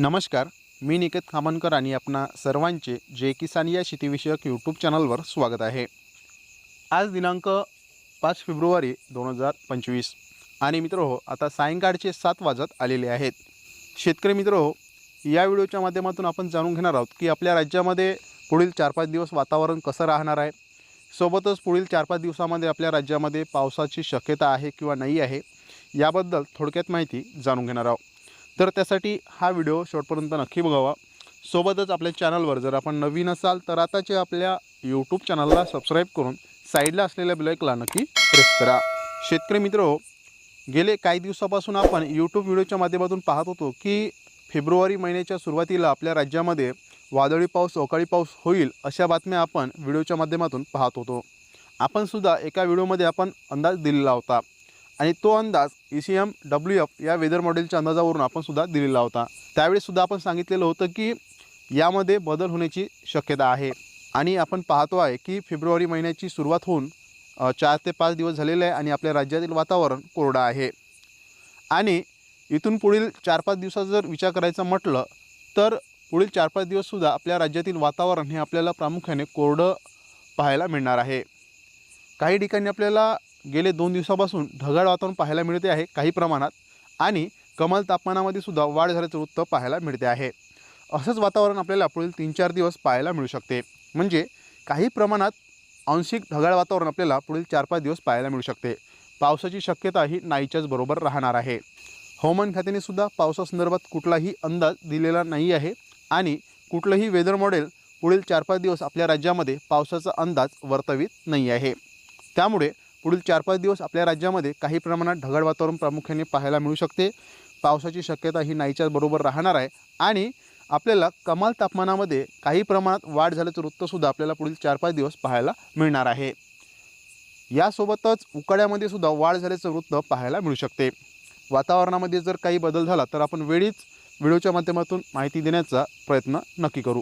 नमस्कार मी निकेत खामनकर आणि आपणा सर्वांचे जे किसान या शेतीविषयक यूट्यूब चॅनलवर स्वागत आहे. आज दिनांक पाच फेब्रुवारी दोन हजार पंचवीस आणि मित्र हो आता सायंकाळचे सात वाजत आलेले आहेत. शेतकरी मित्र हो या व्हिडिओच्या माध्यमातून आपण जाणून घेणार आहोत की आपल्या राज्यामध्ये पुढील चार पाच दिवस वातावरण कसं राहणार आहे. सोबतच पुढील चार पाच दिवसामध्ये आपल्या राज्यामध्ये पावसाची शक्यता आहे किंवा नाही आहे याबद्दल थोडक्यात माहिती जाणून घेणार आहोत. तर त्यासाठी हा व्हिडिओ शेवटपर्यंत नक्की बघावा. सोबतच आपल्या चॅनलवर जर आपण नवीन असाल तर आताचे आपल्या यूट्यूब चॅनलला सबस्क्राईब करून साईडला असलेल्या ब्लॅकला नक्की प्रेस करा. शेतकरी मित्र हो, गेले काही दिवसापासून आपण यूट्यूब व्हिडिओच्या माध्यमातून पाहत होतो की फेब्रुवारी महिन्याच्या सुरुवातीला आपल्या राज्यामध्ये वादळी पाऊस अवकाळी पाऊस होईल अशा बातम्या आपण व्हिडिओच्या माध्यमातून पाहत होतो. आपण सुद्धा एका व्हिडिओमध्ये आपण अंदाज दिलेला होता. आणि तो अंदाज E C M W F या वेदर मॉडेलच्या अंदाजावरून आपण सुद्धा दिलेला होता. त्यावेळीसुद्धा आपण सांगितलेलं होतं की यामध्ये बदल होण्याची शक्यता आहे. आणि आपण पाहतो आहे की फेब्रुवारी महिन्याची सुरुवात होऊन चार ते पाच दिवस झालेले आहे आणि आपल्या राज्यातील वातावरण कोरडं आहे. आणि इथून पुढील चार पाच दिवसाचा जर विचार करायचा म्हटलं तर पुढील चार पाच दिवससुद्धा आपल्या राज्यातील वातावरण हे आपल्याला प्रामुख्याने कोरडं पाहायला मिळणार आहे. काही ठिकाणी आपल्याला गेले दोन दिवसापासून ढगाळ वातावरण पाहायला मिळते आहे काही प्रमाणात आणि कमाल तापमानामध्ये सुद्धा वाढ झाल्याचं वृत्त पाहायला मिळते आहे. असंच वातावरण आपल्याला पुढील तीन चार दिवस पाहायला मिळू शकते. म्हणजे काही प्रमाणात आंशिक ढगाळ वातावरण आपल्याला पुढील चार पाच दिवस पाहायला मिळू शकते. पावसाची शक्यता ही नाहीच्याच बरोबर राहणार आहे. हवामान खात्याने सुद्धा पावसासंदर्भात कुठलाही अंदाज दिलेला नाही आहे आणि कुठलंही वेदर मॉडेल पुढील चार पाच दिवस आपल्या राज्यामध्ये पावसाचा अंदाज वर्तवित नाही आहे. त्यामुळे पुढील चार पाच दिवस आपल्या राज्यामध्ये काही प्रमाणात ढगाळ वातावरण प्रामुख्याने पाहायला मिळू शकते. पावसाची शक्यता ही नाहीच्याच बरोबर राहणार आहे. आणि आपल्याला कमाल तापमानामध्ये काही प्रमाणात वाढ झाल्याचं वृत्तसुद्धा आपल्याला पुढील चार पाच दिवस पाहायला मिळणार आहे. यासोबतच उकाड्यामध्ये सुद्धा वाढ झाल्याचं वृत्त पाहायला मिळू शकते. वातावरणामध्ये जर काही बदल झाला तर आपण वेळीच व्हिडिओच्या माध्यमातून माहिती देण्याचा प्रयत्न नक्की करू.